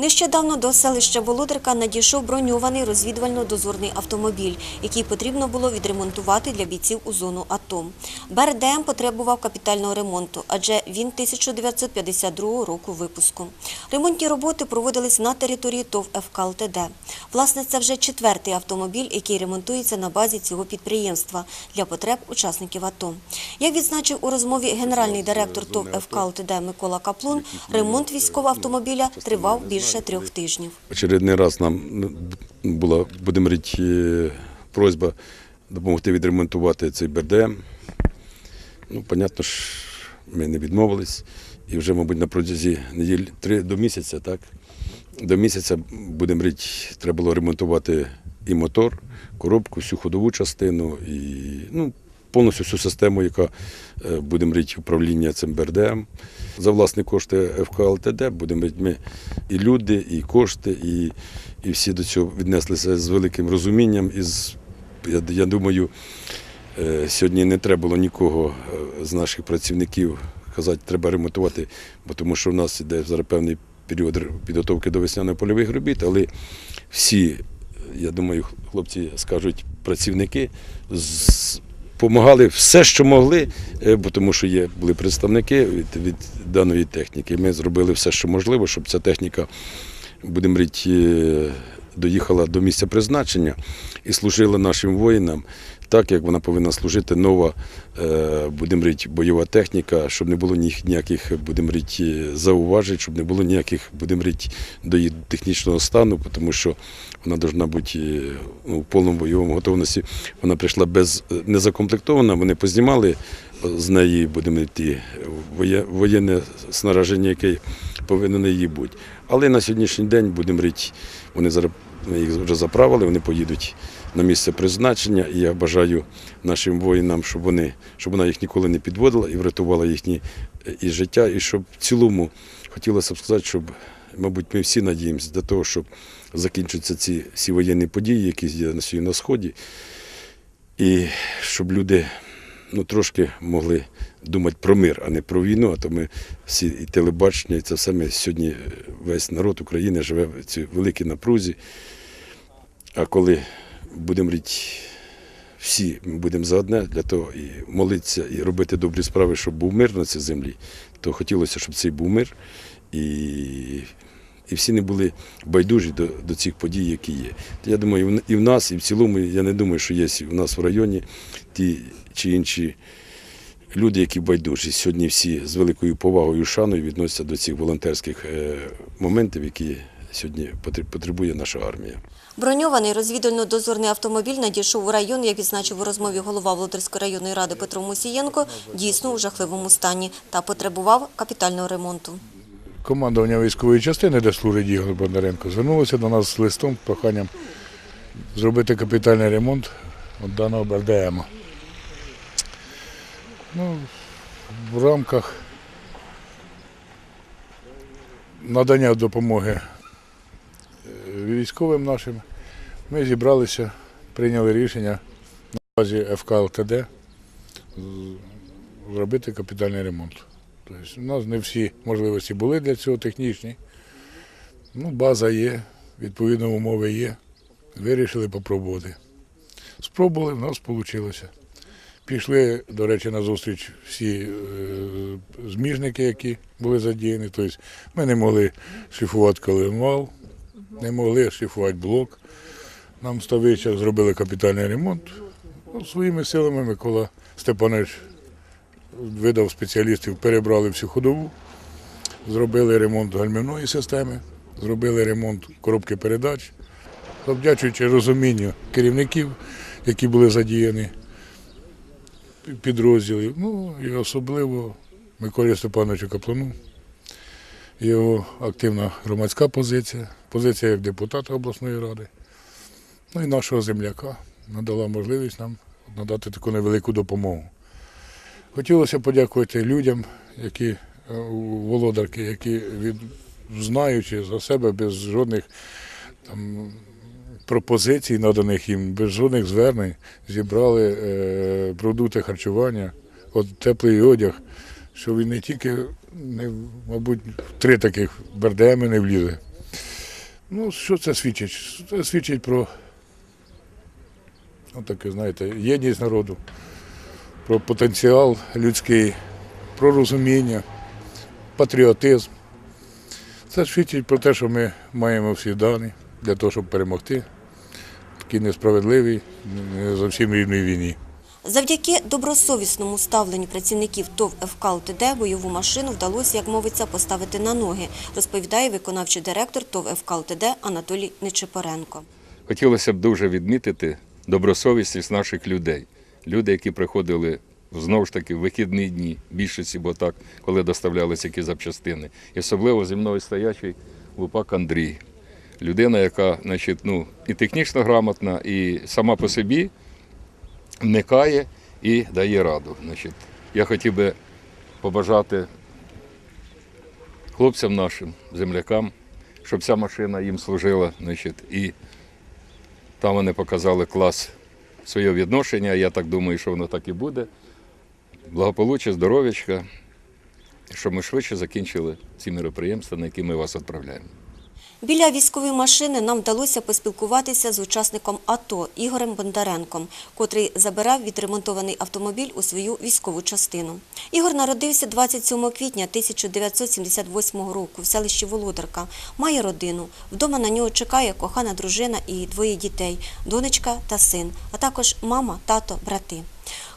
Нещодавно до селища Володарка надійшов броньований розвідувально-дозорний автомобіль, який потрібно було відремонтувати для бійців у зону АТО. БРДМ потребував капітального ремонту, адже він 1952 року випуску. Ремонтні роботи проводились на території ТОВ ФК ЛТД. Власне, це вже четвертий автомобіль, який ремонтується на базі цього підприємства для потреб учасників АТО. Як відзначив у розмові генеральний директор ТОВ ФК ЛТД Микола Каплун, ремонт військового автомобіля тривав більше трьох тижнів. Очередний раз нам ну, була, будемо говорити, е, просьба допомогти відремонтувати цей БРДМ. Ну, понятно ж, ми не відмовились. І вже, мабуть, на протязі неділь три до місяця, так? До місяця, будемо говорити, треба було ремонтувати і мотор, коробку, всю ходову частину, і ну, повністю всю систему, яка, е, будемо говорити, управління цим БРДМ. За власні кошти ФК ЛТД, будемо говорити, ми і люди, і кошти, і, і всі до цього віднеслися з великим розумінням. І з, я, я думаю, Е, Сьогодні не треба було нікого е, з наших працівників казати, треба ремонтувати, бо тому що в нас іде зараз певний період підготовки до весняно-польових робіт, але всі, я думаю, хлопці скажуть, працівники з- Помагали все, що могли, е, тому що є були представники від, від даної техніки. Ми зробили все, що можливо, щоб ця техніка, будемо говорити, е, доїхала до місця призначення і служила нашим воїнам так, як вона повинна служити нова, е, будемо говорити, бойова техніка, щоб не було ніяких, будемо говорити, зауважень, щоб не було ніяких, будемо говорити, до її технічного стану, тому що вона повинна бути е, ну, в повному бойовому готовності. Вона прийшла без не закомплектована, вони познімали з неї, будемо йти, воєнне снараження, яке повинно її бути. Але на сьогоднішній день, будемо говорити, вони зараз їх вже заправили, вони поїдуть на місце призначення. І я бажаю нашим воїнам, щоб вони, щоб вона їх ніколи не підводила і врятувала їхні е, і життя, і щоб в цілому хотілося б сказати, щоб, мабуть, ми всі надіємося до того, щоб закінчаться ці всі воєнні події, які є на сьогодні на сході, і щоб люди ну, трошки могли думати про мир, а не про війну. А то ми всі і телебачення, і це все ми сьогодні е, весь народ України живе в цій великій напрузі. А коли будемо говорити, всі будемо за одне для того і молитися, і робити добрі справи, щоб був мир на цій землі, то хотілося, щоб цей був мир. І, і всі не були байдужі до, до цих подій, які є. Я думаю, і в- нас, і в цілому, я не думаю, що є у нас в районі ті чи інші люди, які байдужі. Сьогодні всі з великою повагою і шаною відносяться до цих волонтерських е, моментів, які сьогодні потр- потребує наша армія. Броньований розвідувально-дозорний автомобіль надійшов у район, як відзначив у розмові голова Володарської районної ради Петро Мусієнко, дійсно у жахливому стані та потребував капітального ремонту. Командування військової частини, де служить Ігор Бондаренко, звернулося до нас з листом, з проханням зробити капітальний ремонт от даного БРДМ. Ну, в рамках надання допомоги військовим нашим ми зібралися, прийняли рішення на базі ФК ЛТД зробити капітальний ремонт. Тобто, у нас не всі можливості були для цього технічні. Ну, база є, відповідно умови є. Вирішили попробувати. Спробували, в нас вийшло. Пішли, до речі, на зустріч всі е, зміжники, які були задіяні. Тобто ми не могли шліфувати коливал, не могли шліфувати блок. Нам ставича зробили капітальний ремонт. Ну, своїми силами Микола Степанович видав спеціалістів, перебрали всю ходову, зробили ремонт гальмівної системи, зробили ремонт коробки передач, завдячуючи розумінню керівників, які були задіяні підрозділів, ну і особливо Миколі Степановичу Каплану, його активна громадська позиція, позиція як депутата обласної ради, ну і нашого земляка надала можливість нам надати таку невелику допомогу. Хотілося подякувати людям, які е, володарки, які від, знаючи за себе без жодних там, пропозицій, наданих їм, без жодних звернень, зібрали е, продукти харчування, от теплий одяг, що він не тільки, не, мабуть, в три таких бердеми не влізе. Ну, що це свідчить? Це свідчить про ну, таке, знаєте, єдність народу, про потенціал людський, про розуміння, патріотизм. Це свідчить про те, що ми маємо всі дані для того, щоб перемогти такій несправедливій, не зовсім рівній війні. Завдяки добросовісному ставленню працівників ТОВ ФК ЛТД бойову машину вдалося, як мовиться, поставити на ноги, розповідає виконавчий директор ТОВ ФК ЛТД Анатолій Нечепоренко. Хотілося б дуже відмітити добросовісність наших людей. Люди, які приходили знову ж таки в вихідні дні, більшості, бо так, коли доставлялися які запчастини. І особливо зі мною стоячий Лупак Андрій. Людина, яка значить, ну, і технічно грамотна, і сама по собі вникає і дає раду. Значить, я хотів би побажати хлопцям нашим, землякам, щоб ця машина їм служила, значить, і там вони показали клас своє відношення. Я так думаю, що воно так і буде. Благополуччя, здоров'ячка, щоб ми швидше закінчили ці мероприємства, на які ми вас відправляємо. Біля військової машини нам вдалося поспілкуватися з учасником АТО Ігорем Бондаренком, котрий забирав відремонтований автомобіль у свою військову частину. Ігор народився 27 квітня 1978 року в селищі Володарка. Має родину. Вдома на нього чекає кохана дружина і двоє дітей – донечка та син, а також мама, тато, брати.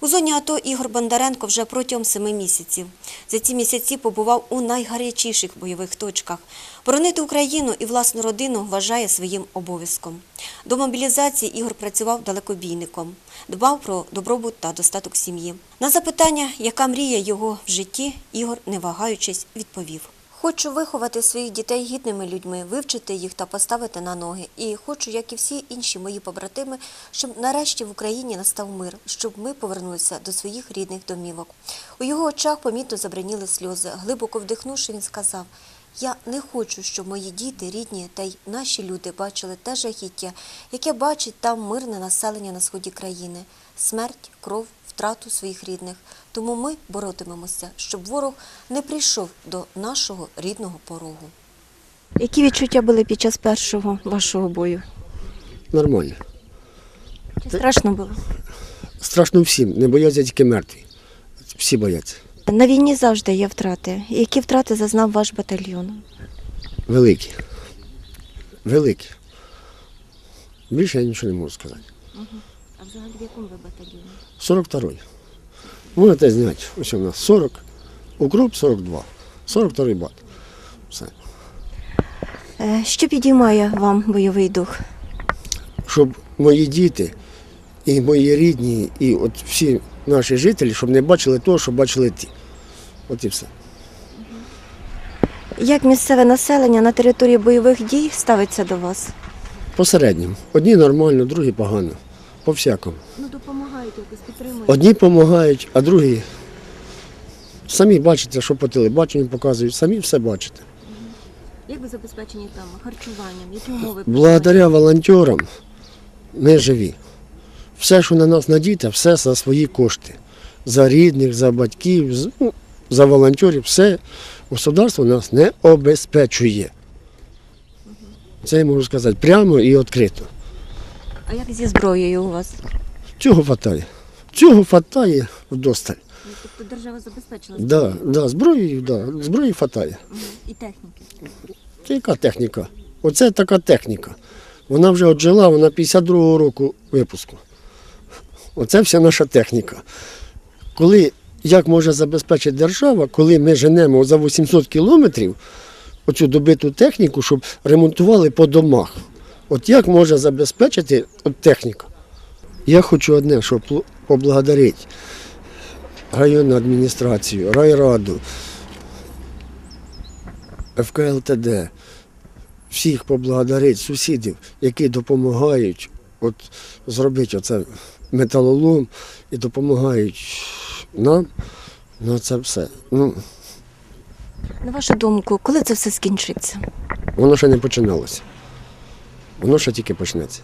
У зоні АТО Ігор Бондаренко вже протягом семи місяців. За ці місяці побував у найгарячіших бойових точках. Боронити Україну і власну родину вважає своїм обов'язком. До мобілізації Ігор працював далекобійником, дбав про добробут та достаток сім'ї. На запитання, яка мрія його в житті, Ігор, не вагаючись, відповів. Хочу виховати своїх дітей гідними людьми, вивчити їх та поставити на ноги. І хочу, як і всі інші мої побратими, щоб нарешті в Україні настав мир, щоб ми повернулися до своїх рідних домівок. У його очах помітно забриніли сльози. Глибоко вдихнувши, він сказав: Я не хочу, щоб мої діти, рідні та й наші люди бачили те жахіття, яке бачить там мирне населення на сході країни, смерть, кров, втрату своїх рідних. Тому ми боротимемося, щоб ворог не прийшов до нашого рідного порогу. Які відчуття були під час першого вашого бою? Нормально. Чи страшно було? Страшно всім, не бояться тільки мертві. Всі бояться. На війні завжди є втрати. Які втрати зазнав ваш батальйон? Великі. Великі. Більше я нічого не можу сказати. А взагалі в якому ви батальйоні? 42-й. Можете зняти. Ось у нас 40, укроп 42. 42-й бат. Все. Е, Що підіймає вам бойовий дух? Щоб мої діти і мої рідні, і от всі наші жителі, щоб не бачили того, що бачили ті. От і все. Як місцеве населення на території бойових дій ставиться до вас? Посередньому. Одні нормально, другі погано. По всякому. Ну, допомагають якось підтримують. Одні допомагають, а другі самі бачите, що по телебаченню показують, самі все бачите. Як ви забезпечені там харчуванням? Які умови? Благодаря волонтерам ми живі. Все, що на нас надіте, все за свої кошти. За рідних, за батьків, ну, за волонтерів, все государство нас не обезпечує. Це я можу сказати прямо і відкрито. А як зі зброєю у вас? Цього хватає. Цього хватає вдосталь. Тобто держава забезпечила Да, да, зброї, да, зброї хватає. і техніки. Це яка техніка? Оце така техніка. Вона вже отжила, вона 52-го року випуску. Оце вся наша техніка. Коли, як може забезпечити держава, коли ми женемо за 800 кілометрів оцю добиту техніку, щоб ремонтували по домах. От як може забезпечити от техніка? Я хочу одне, щоб поблагодарити районну адміністрацію, райраду, ФКЛТД, всіх поблагодарити, сусідів, які допомагають от, зробити оце металолом і допомагають нам на це все. Ну, На вашу думку, коли це все скінчиться? воно ще не починалося. Воно ще тільки почнеться.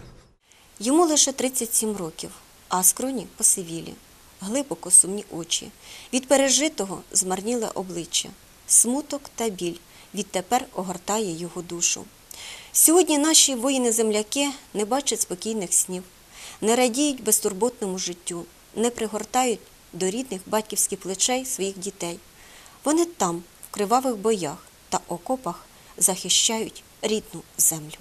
Йому лише 37 років, а скроні посивілі, глибоко сумні очі. Від пережитого змарніле обличчя, смуток та біль відтепер огортає його душу. Сьогодні наші воїни-земляки не бачать спокійних снів, не радіють безтурботному життю, не пригортають до рідних батьківських плечей своїх дітей. Вони там, в кривавих боях та окопах, захищають рідну землю.